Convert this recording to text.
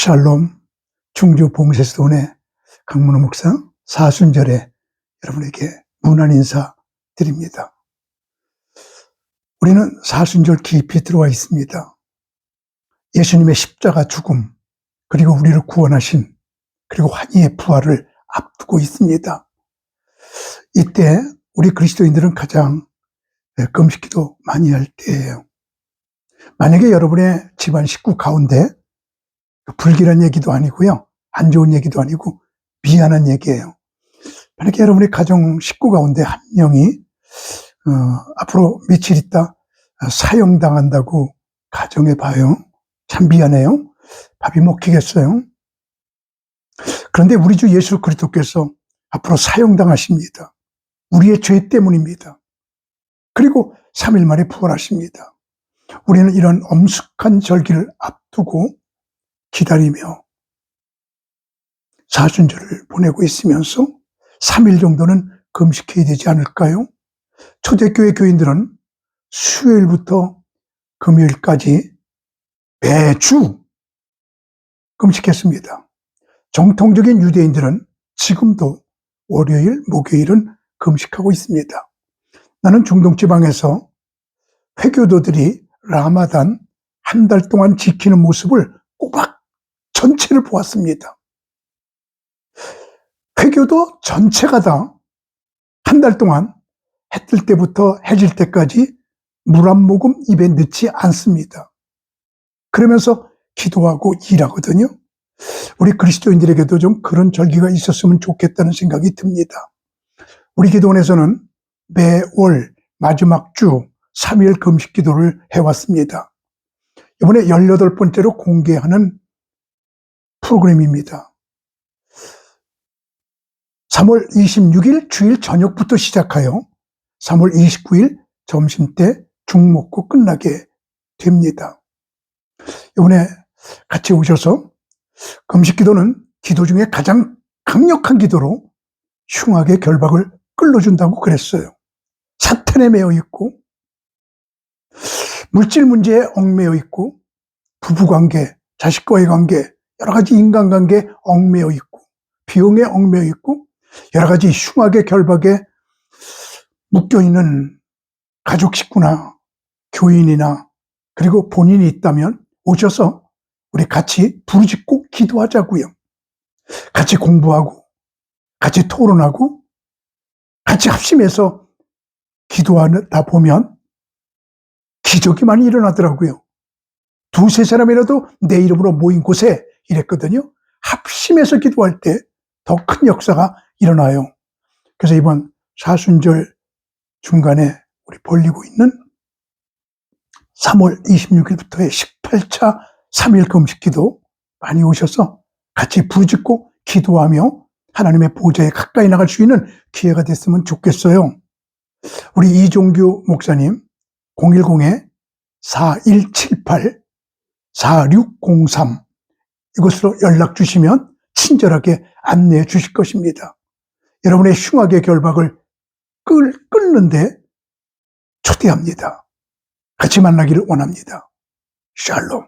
샬롬 중주 봉쇄소원의 강문호 목사 사순절에 여러분에게 문안 인사 드립니다. 우리는 사순절 깊이 들어와 있습니다. 예수님의 십자가 죽음, 그리고 우리를 구원하신, 그리고 환희의 부활을 앞두고 있습니다. 이때 우리 그리스도인들은 가장 금식기도 많이 할 때예요. 만약에 여러분의 집안 식구 가운데 불길한 얘기도 아니고요. 안 좋은 얘기도 아니고 미안한 얘기예요. 만약에 여러분의 가정 식구 가운데 한 명이 어, 앞으로 며칠 있다 사형당한다고 가정해 봐요. 참 미안해요. 밥이 먹히겠어요. 그런데 우리 주 예수 그리스도께서 앞으로 사형당하십니다. 우리의 죄 때문입니다. 그리고 3일 만에 부활하십니다. 우리는 이런 엄숙한 절기를 앞두고 기다리며 사순절을 보내고 있으면서 3일 정도는 금식해야 되지 않을까요? 초대교회 교인들은 수요일부터 금요일까지 매주 금식했습니다. 정통적인 유대인들은 지금도 월요일, 목요일은 금식하고 있습니다. 나는 중동 지방에서 회교도들이 라마단 한 달 동안 지키는 모습을 꼬박 전체를 보았습니다. 회교도 전체가 다 한 달 동안 해 뜰 때부터 해질 때까지 물 한 모금 입에 넣지 않습니다. 그러면서 기도하고 일하거든요. 우리 그리스도인들에게도 좀 그런 절기가 있었으면 좋겠다는 생각이 듭니다. 우리 기도원에서는 매월 마지막 주 3일 금식 기도를 해왔습니다. 이번에 18번째로 공개하는 프로그램입니다. 3월 26일 주일 저녁부터 시작하여 3월 29일 점심 때죽 먹고 끝나게 됩니다. 이번에 같이 오셔서 금식 기도는 기도 중에 가장 강력한 기도로 흉악의 결박을 끌어준다고 그랬어요. 사탄에 매여 있고 물질 문제에 얽매여 있고 부부관계, 자식과의 관계, 여러 가지 인간관계에 얽매여 있고 비용에 얽매여 있고 여러 가지 흉악의 결박에 묶여 있는 가족 식구나 교인이나 그리고 본인이 있다면 오셔서 우리 같이 부르짖고 기도하자고요. 같이 공부하고 같이 토론하고 같이 합심해서 기도하다 보면 기적이 많이 일어나더라고요. 두세 사람이라도 내 이름으로 모인 곳에 이랬거든요. 합심해서 기도할 때 더 큰 역사가 일어나요. 그래서 이번 사순절 중간에 우리 벌리고 있는 3월 26일부터의 18차 3일 금식 기도 많이 오셔서 같이 부르짖고 기도하며 하나님의 보좌에 가까이 나갈 수 있는 기회가 됐으면 좋겠어요. 우리 이종규 목사님 010-4178-4603 이곳으로 연락 주시면 친절하게 안내해 주실 것입니다. 여러분의 흉악의 결박을 끌, 끊는데 초대합니다. 같이 만나기를 원합니다. 샬롬.